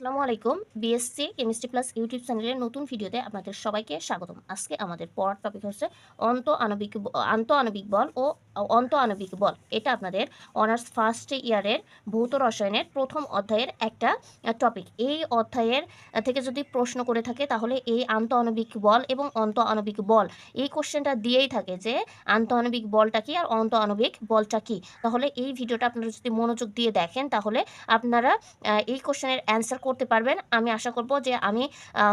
আসসালামু আলাইকুম। BSc chemistry plus YouTube চ্যানেলের নতুন ভিডিওতে আপনাদের সবাইকে স্বাগতম। আজকে আমাদের পড়ার টপিক হচ্ছে অন্ত আণবিক আন্ত আণবিক বল ও অন্ত আণবিক বল। এটা আপনাদের অনার্স ফার্স্ট ইয়ারের ভৌত রসায়নের প্রথম অধ্যায়ের একটা টপিক এই অধ্যায়ের থেকে যদি প্রশ্ন করে থাকে, তাহলে এই আন্ত আণবিক বল এবং অন্ত আণবিক বল, এই কোশ্চেনটা দিয়েই থাকে যে আন্ত আণবিক বলটা কি আর অন্ত আণবিক বলটা কি? তাহলে এই ভিডিওটা আপনারা যদি মনোযোগ দিয়ে দেখেন, তাহলে আপনারা এই কোশ্চেনের অ্যান্সার করতে পারবেন। আমি আশা করব যে আমি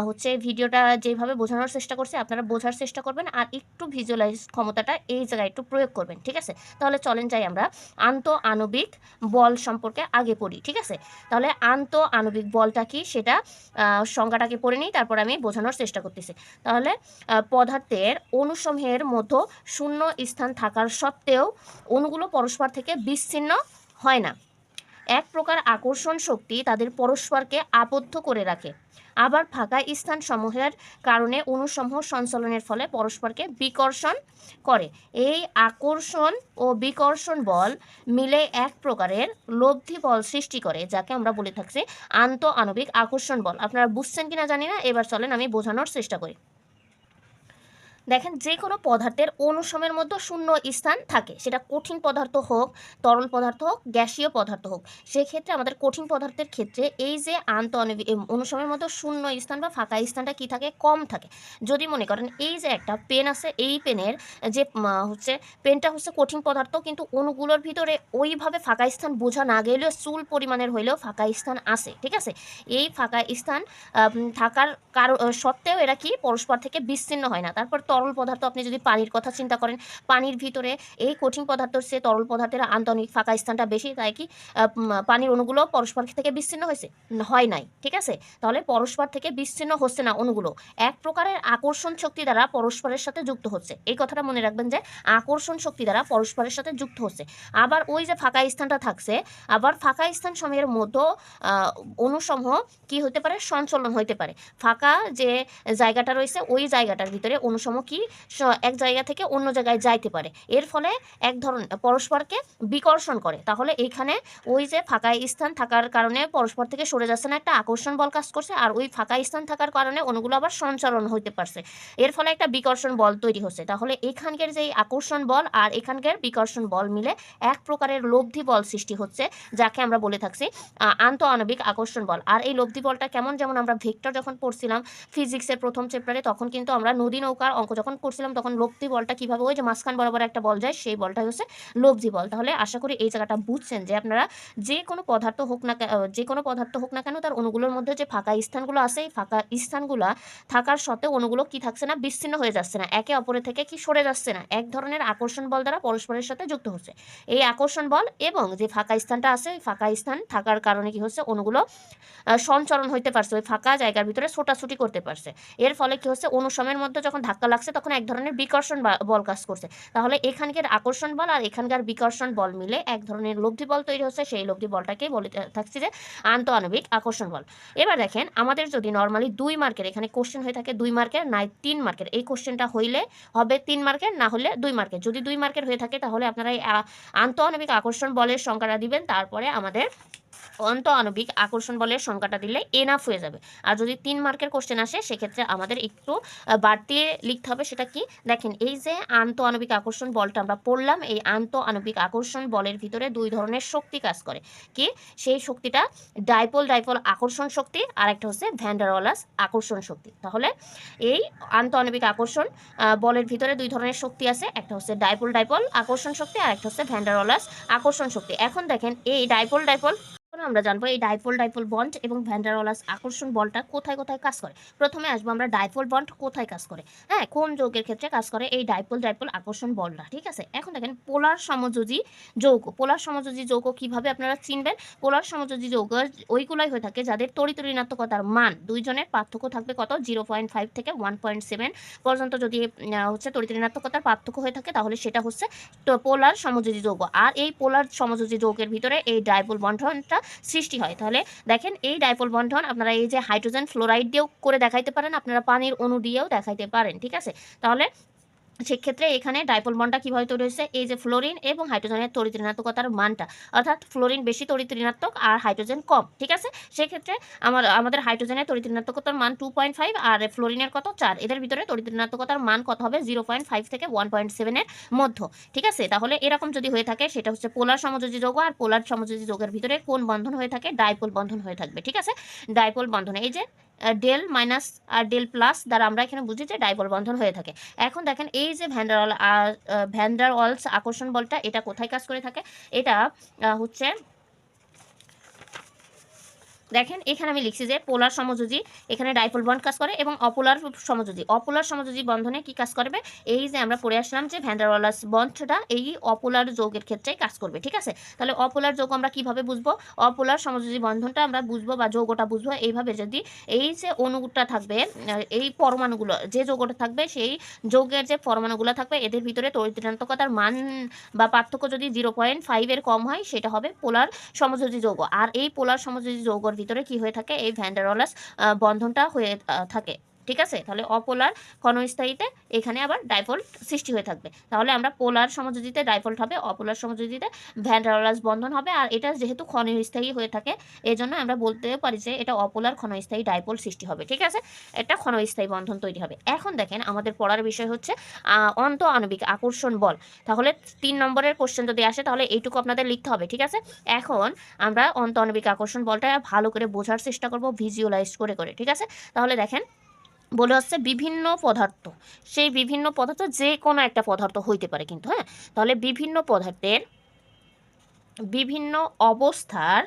হচ্ছে ভিডিওটা যেভাবে বোঝানোর চেষ্টা করছি আপনারা বোঝার চেষ্টা করবেন আর একটু ভিজুয়ালাইজ ক্ষমতাটা এই জায়গায় একটু প্রয়োগ করবেন, ঠিক আছে? তাহলে চলেন যাই আমরা আন্ত আণবিক বল সম্পর্কে আগে পড়ি, ঠিক আছে? তাহলে আন্ত আণবিক বলটা কি? সেটা সংজ্ঞাটাকে পড়ে নিই, তারপর আমি বোঝানোর চেষ্টা করতেছি। তাহলে পদার্থের অণুসমূহের মধ্যে শূন্য স্থান থাকার সত্ত্বেও অণুগুলো পরস্পর থেকে বিচ্ছিন্ন হয় না। এক প্রকার আকর্ষণ শক্তি তাদের পরস্পরকে আবদ্ধ করে রাখে। আবার ফাঁকা স্থান সমূহের কারণে অণুসমূহ সঞ্চালনের ফলে পরস্পরকে বিকর্ষণ করে। এই আকর্ষণ ও বিকর্ষণ বল মিলে এক প্রকারের লব্ধি বল সৃষ্টি করে, যাকে আমরা বলে থাকছি আন্ত আণবিক আকর্ষণ বল। আপনারা বুঝছেন কিনা জানি না, এবার চলেন আমি বোঝানোর চেষ্টা করি। দেখেন যে কোনো পদার্থের অনুসমের মধ্যে শূন্য স্থান থাকে। সেটা কঠিন পদার্থ হোক, তরল পদার্থ হোক, গ্যাসীয় পদার্থ হোক। সেক্ষেত্রে আমাদের কঠিন পদার্থের ক্ষেত্রে এই যে আন্ত অনুসমের মধ্যে শূন্য স্থান বা ফাঁকা স্থানটা কি থাকে? কম থাকে। যদি মনে করেন, এই যে একটা পেন আছে, এই পেনের যে হচ্ছে, পেনটা হচ্ছে কঠিন পদার্থ, কিন্তু অণুগুলোর ভিতরে ওইভাবে ফাঁকা স্থান বোঝা না গেলেও চুল পরিমাণের হইলেও ফাঁকা স্থান আছে, ঠিক আছে? এই ফাঁকা স্থান থাকার কারণ, সত্ত্বেও এরা কি? পরস্পর থেকে বিচ্ছিন্ন হয় না। তারপর তরল পদার্থ আপনি যদি পানির কথা চিন্তা করেন পানির ভিতরে এই কঠিন পদার্থের সে তরল পদার্থের আন্তনিক ফাঁকা স্থানটা বেশি তাই কি পানির অণুগুলো পরস্পর থেকে বিচ্ছিন্ন হয়েছে? হয় নাই ঠিক আছে? তাহলে পরস্পর থেকে বিচ্ছিন্ন হচ্ছে না অণুগুলো। এক প্রকারের আকর্ষণ শক্তি দ্বারা পরস্পরের সাথে যুক্ত হচ্ছে। এই কথাটা মনে রাখবেন যে আকর্ষণ শক্তি দ্বারা পরস্পরের সাথে যুক্ত হচ্ছে। আবার ওই যে ফাঁকা স্থানটা থাকছে আবার ফাঁকা স্থান সময়ের মধ্যে আহ, অণুসমূহ কি হতে পারে? সঞ্চলন হইতে পারে। ফাঁকা যে জায়গাটা রয়েছে ওই জায়গাটার ভিতরে অনুসম কি এক জায়গা থেকে অন্য জায়গায় যাইতে পারে। এর ফলে এক ধরন, পরস্পরকে বিকর্ষণ করে। তাহলে এইখানে ওই যে ফাঁকা স্থান থাকার কারণে পরস্পর থেকে সরে যাচ্ছে না, একটা আকর্ষণ বল কাজ করছে, আর ওই ফাঁকা স্থান থাকার কারণে অনুগুলো আবার সঞ্চালন হইতে পারছে। এর ফলে একটা বিকর্ষণ বল তৈরি হচ্ছে। তাহলে এখানকার যে আকর্ষণ বল আর এখানকার বিকর্ষণ বল মিলে এক প্রকারের লব্ধি বল সৃষ্টি হচ্ছে, যাকে আমরা বলে থাকছি আন্ত আণবিক আকর্ষণ বল। আর এই লব্ধি বলটা কেমন? যেমন আমরা ভেক্টর যখন পড়ছিলাম, ফিজিক্সের প্রথম চ্যাপ্টারে তখন কিন্তু আমরা নদী নৌকার অঙ্ক যখন করছিলাম তখন লব্ধি বলটা কীভাবে ওই যে মাঝখান বরাবর একটা বল যায় সেই বলটাই হচ্ছে লব্ধি বল। তাহলে আশা করি এই জায়গাটা বুঝছেন যে আপনারা যে কোনো পদার্থ হোক না যে কোনো পদার্থ হোক না কেন তার অণুগুলোর মধ্যে যে ফাঁকা স্থানগুলো আছে এই ফাঁকা স্থানগুলো থাকার সত্ত্বেও অণুগুলো কি থাকছে না বিচ্ছিন্ন হয়ে যাচ্ছে না একে অপরের থেকে কি সরে যাচ্ছে না এক ধরনের আকর্ষণ বল দ্বারা পরস্পরের সাথে যুক্ত হচ্ছে। এই আকর্ষণ বল এবং যে ফাঁকা স্থানটা আছে ওই ফাঁকা স্থান থাকার কারণে কি হচ্ছে অণুগুলো আহ, সঞ্চালন হইতে পারছে ওই ফাঁকা জায়গার ভিতরে ছোটাছুটি করতে পারছে। এর ফলে কি হচ্ছে অনুসময়ের মধ্যে যখন ধাক্কা লাগছে তখন এক ধরনের বিকর্ষণ বল কাজ করছে। তাহলে এখানকার আকর্ষণ বল আর এখানকার বিকর্ষণ বল মিলে এক ধরনের লব্ধি বল তৈরি হচ্ছে। সেই লব্ধি বলটাকে বলে থাকছি যে আন্ত আণবিক আকর্ষণ বল। এবার দেখেন, আমাদের যদি নর্মালি দুই মার্কের এখানে কোশ্চেন হয়ে থাকে দুই মার্কের নাই তিন মার্কের এই কোশ্চেনটা হইলে হবে তিন মার্কের না হলে দুই মার্কের যদি দুই মার্কের হয়ে থাকে, তাহলে আপনারা এই আন্ত আণবিক আকর্ষণ বলের সংখ্যাটা দিবেন, তারপরে আমাদের অন্ত আণবিক আকর্ষণ বলের সংখ্যাটা দিলে এনাফ হয়ে যাবে। আর যদি তিন মার্কের কোশ্চেন আসে, সেক্ষেত্রে আমাদের একটু বাড়তি লিখতে হবে সেটা কি? দেখেন, এই যে আন্ত আণবিক আকর্ষণ বলটা আমরা পড়লাম, এই আন্ত আণবিক আকর্ষণ বলের ভিতরে দুই ধরনের শক্তি কাজ করে। কি? সেই শক্তিটা ডাইপোল ডাইপোল আকর্ষণ শক্তি, আর একটা হচ্ছে ভ্যান্ডারওয়ালাস আকর্ষণ শক্তি। তাহলে এই আন্ত আণবিক আকর্ষণ বলের ভিতরে দুই ধরনের শক্তি আছে, একটা হচ্ছে ডাইপোল ডাইপোল আকর্ষণ শক্তি, আর একটা হচ্ছে ভ্যান্ডারওয়ালাস আকর্ষণ শক্তি। এখন দেখেন, এই ডাইপোল ডাইপোল আমরা জানব এই ডাইপোল ডাইপোল বন্ড এবং ভ্যান্ডারওয়ালাস আকর্ষণ বলটা কোথায় কোথায় কাজ করে। প্রথমে আসব আমরা ডাইপোল বন্ড কোথায় কাজ করে। হ্যাঁ কোন যৌগের ক্ষেত্রে কাজ করে এই ডাইপোল ডাইপোল আকর্ষণ বলটা, ঠিক আছে? এখন দেখেন পোলার সমযোজী যৌগ, পোলার সমযোজী যৌগ কীভাবে আপনারা চিনবেন? পোলার সমযোজী যৌগ ওইগুলাই হয়ে থাকে যাদের তড়িৎ ঋণাত্মকতার মান দুইজনের পার্থক্য থাকবে কত? জিরো পয়েন্ট ফাইভ থেকে ওয়ান পয়েন্ট সেভেন পর্যন্ত যদি হচ্ছে তড়িৎ ঋণাত্মকতার পার্থক্য হয়ে থাকে তাহলে সেটা হচ্ছে পোলার সমযোজী যৌগ। আর এই পোলার সমযোজী যৌগের ভিতরে এই ডাইপোল বন্ধনটা সৃষ্টি হয়। তাহলে দেখেন এই ডাইপোল বন্ধন আপনারা এই যে হাইড্রোজেন ফ্লোরাইড দিয়েও করে দেখাইতে পারেন, আপনারা পানির অনু দিয়েও দেখাইতে পারেন, ঠিক আছে? তাহলে সেক্ষেত্রে এখানে ডাইপোল বন্ডটা কীভাবে তৈরি হয়েছে? এই যে ফ্লোরিন এবং হাইড্রোজেনের তড়িৎ ঋণাত্মকতার মানটা। অর্থাৎ ফ্লোরিন বেশি তড়িৎ ঋণাত্মক আর হাইড্রোজেন কম, ঠিক আছে? সেক্ষেত্রে আমার, আমাদের হাইড্রোজেনের তড়িৎ ঋণাত্মকতার মান টু পয়েন্ট ফাইভ আর ফ্লোরিনের কত? চার। এদের ভিতরে তড়িৎ ঋণাত্মকতার মান কত হবে? জিরো পয়েন্ট ফাইভ থেকে ওয়ান পয়েন্ট সেভেনের মধ্য, ঠিক আছে? তাহলে এরকম যদি হয়ে থাকে, সেটা হচ্ছে পোলার সমযোজী যৌগ আর পোলার সমযোজী যৌগের ভিতরে কোন বন্ধন হয়ে থাকে? ডাইপোল বন্ধন হয়ে থাকবে, ঠিক আছে? ডাইপোল বন্ধন, এই যে ডেল মাইনাস আর ডেল প্লাস দ্বারা আমরা এখানে বুঝি যে ডাইপোল বন্ধন হয়ে থাকে। এখন দেখেন এই যে ভ্যান্ডারল ভ্যান্ডার ওয়ালস আকর্ষণ বলটা, এটা কোথায় কাজ করে থাকে? এটা হচ্ছে দেখেন, এখানে আমি লিখছি যে পোলার সমযোজী, এখানে ডাইপোল বন্ড কাজ করে এবং অপোলার সমযোজী। অপোলার সমযোজী বন্ধনে কি কাজ করবে? এই যে আমরা পড়ে আসলাম যে ভ্যান্ডারওয়ালাস বন্ডটা এই অপোলার যৌগের ক্ষেত্রে কাজ করবে, ঠিক আছে? তাহলে অপোলার যৌগ আমরা কীভাবে বুঝব? অপোলার সমযোজী বন্ধনটা আমরা বুঝব বা যৌগটা বুঝব। এইভাবে যদি এই যে অণুটা থাকবে, এই পরমাণুগুলো, যে যৌগটা থাকবে সেই যৌগের যে পরমাণুগুলো থাকবে, এদের ভিতরে তরিত্রান্তকতার মান বা পার্থক্য যদি জিরো পয়েন্ট ফাইভের কম হয়, সেটা হবে পোলার সমযোজী যৌগ। আর এই পোলার সমযোজী যৌগর ভিতরে কি হয়ে থাকে? এই ভ্যান্ডারওয়ালাস বন্ধনটা হয়ে থাকে। ঠিক আছে? তাহলে অপোলার ক্ষণস্থায়ীতে এখানে আবার ডাইপোল সৃষ্টি হয়ে থাকবে। তাহলে আমরা পোলার সমযোজিতে ডাইপোল্ট হবে, অপোলার সমযোজিতে ভ্যান্ডারওয়ালাস বন্ধন হবে, আর এটা যেহেতু ক্ষণস্থায়ী হয়ে থাকে এই জন্য আমরা বলতে পারি যে এটা অপোলার ক্ষণস্থায়ী ডাইপোল সৃষ্টি হবে, ঠিক আছে? এটা ক্ষণস্থায়ী বন্ধন তৈরি হবে। এখন দেখেন আমাদের পড়ার বিষয় হচ্ছে অন্ত আণবিক আকর্ষণ বল। তাহলে তিন নম্বরের কোশ্চেন যদি আসে, তাহলে এইটুকু আপনাদের লিখতে হবে, ঠিক আছে? এখন আমরা অন্ত আণবিক আকর্ষণ বলটা ভালো করে বোঝার চেষ্টা করব ভিজুয়ালাইজ করে করে, ঠিক আছে? তাহলে দেখেন বলে আসছে বিভিন্ন পদার্থ। সেই বিভিন্ন পদার্থ যে কোনো একটা পদার্থ হইতে পারে কিন্তু হ্যাঁ? তাহলে বিভিন্ন পদার্থের বিভিন্ন অবস্থার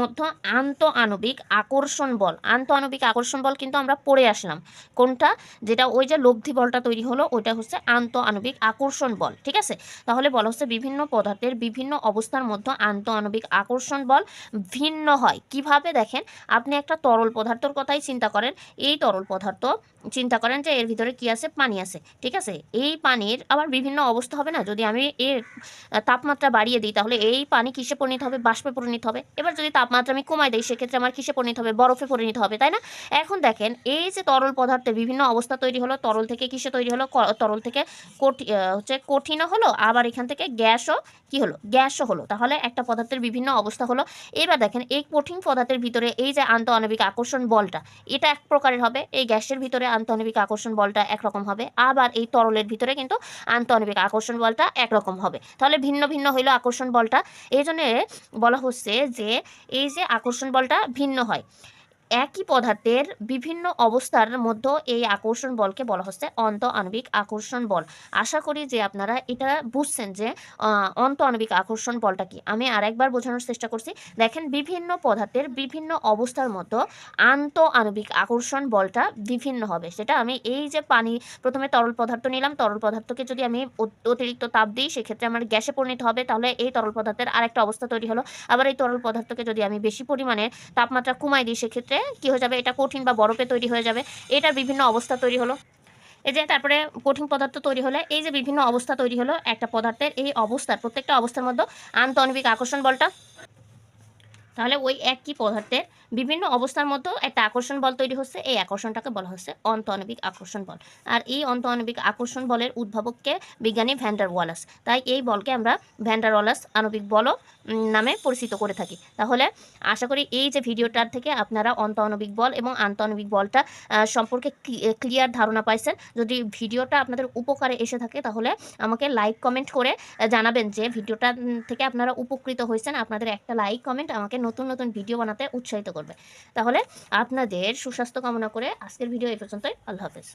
মধ্যে আন্ত আণবিক আকর্ষণ বল। আন্ত আণবিক আকর্ষণ বল কিন্তু আমরা পড়ে আসলাম। কোনটা? যেটা ওই যে লব্ধি বলটা তৈরি হলো, ওইটা হচ্ছে আন্ত আণবিক আকর্ষণ বল, ঠিক আছে? তাহলে বলা হচ্ছে বিভিন্ন পদার্থের বিভিন্ন অবস্থার মধ্যে আন্ত আণবিক আকর্ষণ বল ভিন্ন হয়। কীভাবে দেখেন? আপনি একটা তরল পদার্থর কথাই চিন্তা করেন। এই তরল পদার্থ চিন্তা করেন যে এর ভিতরে কি আছে? পানি আছে। ঠিক আছে? এই পানির আবার বিভিন্ন অবস্থা হবে না? যদি আমি এর তাপমাত্রা বাড়িয়ে দিই, তাহলে এই পানি কিসে পরিণত হবে? বাষ্পে পরিণত হবে। এবার যদি তাপমাত্রা আমি কমাই দিই, সেক্ষেত্রে আমার কিসে পরিণত হবে? বরফে পরিণত হবে, তাই না? এখন দেখেন, এই যে তরল পদার্থে বিভিন্ন অবস্থা তৈরি হলো। তরল থেকে কিসে তৈরি হলো? তরল থেকে কঠি হচ্ছে কঠিনও হলো। আবার এখান থেকে গ্যাসও কি হলো? গ্যাসও হলো। তাহলে একটা পদার্থের বিভিন্ন অবস্থা হলো। এবার দেখেন, এই কঠিন পদার্থের ভিতরে এই যে আন্তঃআণবিক আকর্ষণ বলটা, এটা এক প্রকারের হবে। এই গ্যাসের ভিতরে আন্তঃআণবিক আকর্ষণ বলটা একরকম হবে। আবার এই তরলের ভিতরে কিন্তু আন্তনবিক আকর্ষণ বলটা একরকম হবে। তাহলে ভিন্ন ভিন্ন হইল আকর্ষণ বলটা। এই জন্য বলা হচ্ছে যে, এই যে আকর্ষণ বলটা ভিন্ন হয়। একই পদার্থের বিভিন্ন অবস্থার মধ্যে এই আকর্ষণ বলকে বলা হচ্ছে অন্ত আণবিক আকর্ষণ বল। আশা করি যে আপনারা এটা বুঝছেন যে অন্ত আণবিক আকর্ষণ বলটা কি। আমি আরেকবার বোঝানোর চেষ্টা করছি। দেখেন, বিভিন্ন পদার্থের বিভিন্ন অবস্থার মতো আন্ত আণবিক আকর্ষণ বলটা বিভিন্ন হবে। সেটা আমি এই যে পানি, প্রথমে তরল পদার্থ নিলাম, তরল পদার্থকে যদি আমি অতিরিক্ত তাপ দিই, সেক্ষেত্রে আমার গ্যাসে পরিণত হবে। তাহলে এই তরল পদার্থের আরেকটা অবস্থা তৈরি হলো। আবার এই তরল পদার্থকে যদি আমি বেশি পরিমাণে তাপমাত্রা কমাই দিই, সেক্ষেত্রে কি হয়ে যাবে? এটা কঠিন বা বরফে তৈরি হয়ে যাবে। এটার বিভিন্ন অবস্থা তৈরি হলো। এই যে তারপরে কঠিন পদার্থ তৈরি হলে, এই যে বিভিন্ন অবস্থা তৈরি হলো একটা পদার্থের, এই অবস্থার, প্রত্যেকটা অবস্থার মধ্যে আন্তঃআণবিক আকর্ষণ বলটা তাহলে ওই একই পদার্থের বিভিন্ন অবস্থার মতো একটা আকর্ষণ বল তৈরি হচ্ছে। এই আকর্ষণটাকে বলা হচ্ছে অন্তঃআণবিক আকর্ষণ বল। আর এই অন্তঃআণবিক আকর্ষণ বলের উদ্ভাবককে বিজ্ঞানী ভ্যান্ডার ওয়ালাস। তাই এই বলকে আমরা ভ্যান্ডার ওয়ালাস আণবিক বলও নামে পরিচিত করে থাকি। তাহলে আশা করি এই যে ভিডিওটার থেকে আপনারা অন্তঃআণবিক বল এবং আন্তঃআণবিক বলটা সম্পর্কে ক্লিয়ার ধারণা পাইছেন। যদি ভিডিওটা আপনাদের উপকারে এসে থাকে, তাহলে আমাকে লাইক কমেন্ট করে জানাবেন যে ভিডিওটা থেকে আপনারা উপকৃত হয়েছেন। আপনাদের একটা লাইক কমেন্ট আমাকে নতুন নতুন ভিডিও বানাতে উৎসাহিত করবে। তাহলে আপনাদের সুস্বাস্থ্য কামনা করে আজকের ভিডিও এই পর্যন্তই। আল্লাহ হাফেজ।